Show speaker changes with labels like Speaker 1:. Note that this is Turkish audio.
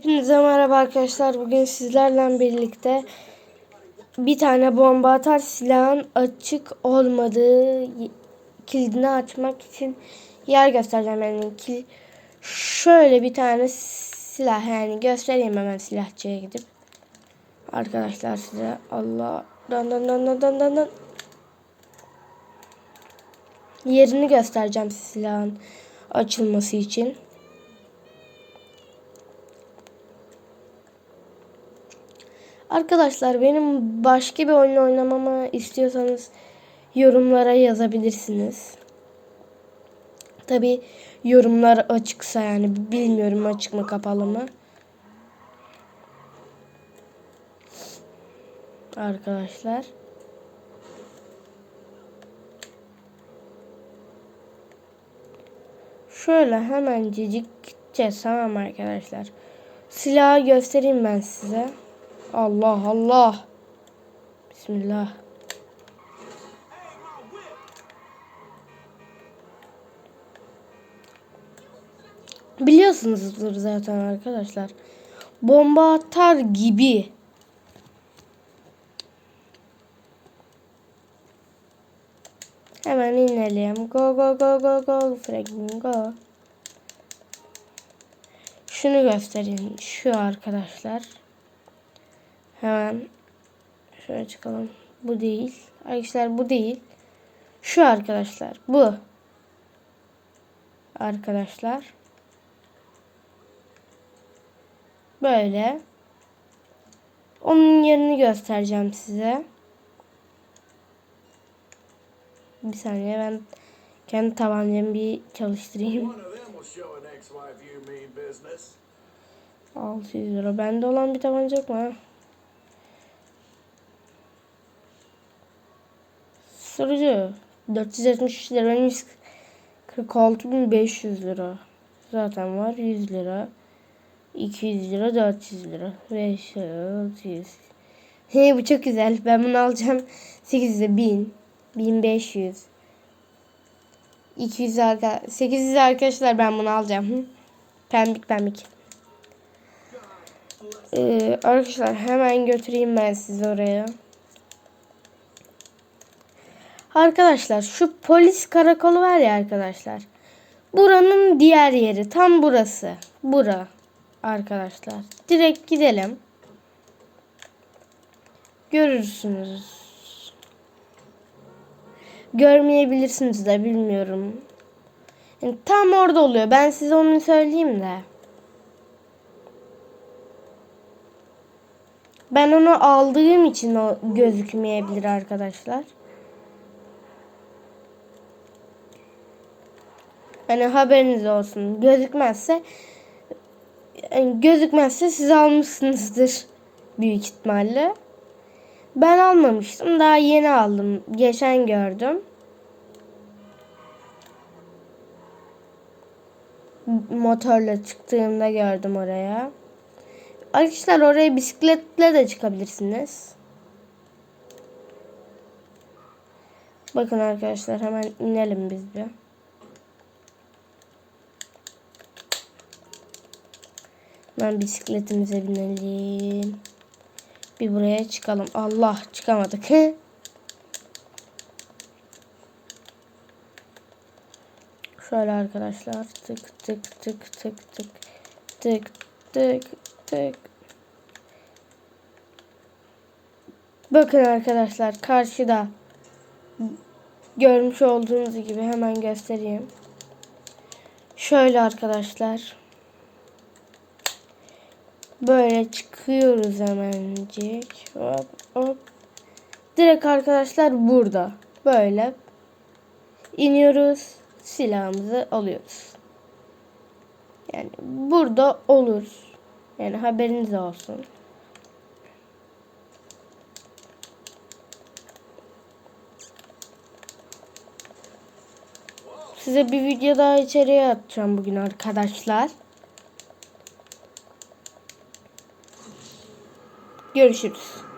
Speaker 1: Hepinize merhaba arkadaşlar. Bugün sizlerle birlikte bir tane bomba atar silahın açık olmadığı kilidini açmak için yer göstereceğim. Yani kil şöyle bir tane silah yani göstereyim hemen silahçıya gidip. Arkadaşlar size Allah dan dan dan dan dan dan. Yerini göstereceğim silahın açılması için. Arkadaşlar benim başka bir oyun oynamamı istiyorsanız yorumlara yazabilirsiniz. Tabi yorumlar açıksa yani bilmiyorum açık mı kapalı mı. Arkadaşlar. Şöyle hemencecik gideceğiz tamam arkadaşlar. Silahı göstereyim ben size. Allah Allah. Bismillah. Biliyorsunuzdur zaten arkadaşlar. Bomba atar gibi. Hemen inelim. Go go go go go. Franklin go. Şunu göstereyim. Şu arkadaşlar. Hemen şöyle çıkalım. Bu değil. Arkadaşlar bu değil. Şu arkadaşlar. Bu. Arkadaşlar. Böyle. Onun yerini göstereceğim size. Bir saniye ben kendi tabancamı bir çalıştırayım.
Speaker 2: One of them will show an ex-wife you mean business.
Speaker 1: 600 lira. Bende olan bir tabanca yok mu ha? Sorucu. 473 lira. 146.500 lira. Zaten var 100 lira. 200 lira 400 lira. 500 600. He bu çok güzel. Ben bunu alacağım. 800'e 1000. 1500. 200 arka 800 arkadaşlar ben bunu alacağım. Pembik pembik. Ee, arkadaşlar hemen götüreyim ben sizi oraya. Arkadaşlar şu polis karakolu var ya arkadaşlar. Buranın diğer yeri tam burası. Bura arkadaşlar. Direkt gidelim. Görürsünüz. Görmeyebilirsiniz de bilmiyorum. Yani tam orada oluyor. Ben size onu söyleyeyim de. Ben onu aldığım için o gözükmeyebilir arkadaşlar. Hani haberiniz olsun. Gözükmezse yani gözükmezse siz almışsınızdır büyük ihtimalle. Ben almamıştım. Daha yeni aldım. Geçen gördüm. Motorla çıktığımda gördüm oraya. Arkadaşlar oraya bisikletle de çıkabilirsiniz. Bakın arkadaşlar hemen inelim biz bir. Hemen bisikletimize binelim. Bir buraya çıkalım. Allah çıkamadık. Şöyle arkadaşlar tık tık tık tık tık tık tık tık. Bakın arkadaşlar karşıda görmüş olduğunuz gibi hemen göstereyim. Şöyle arkadaşlar. Böyle çıkıyoruz hemencik. Hop hop. Direkt arkadaşlar burada. Böyle iniyoruz. Silahımızı alıyoruz. Yani burada olur. Yani haberiniz olsun. Size bir video daha içeriye atacağım bugün arkadaşlar. Görüşürüz.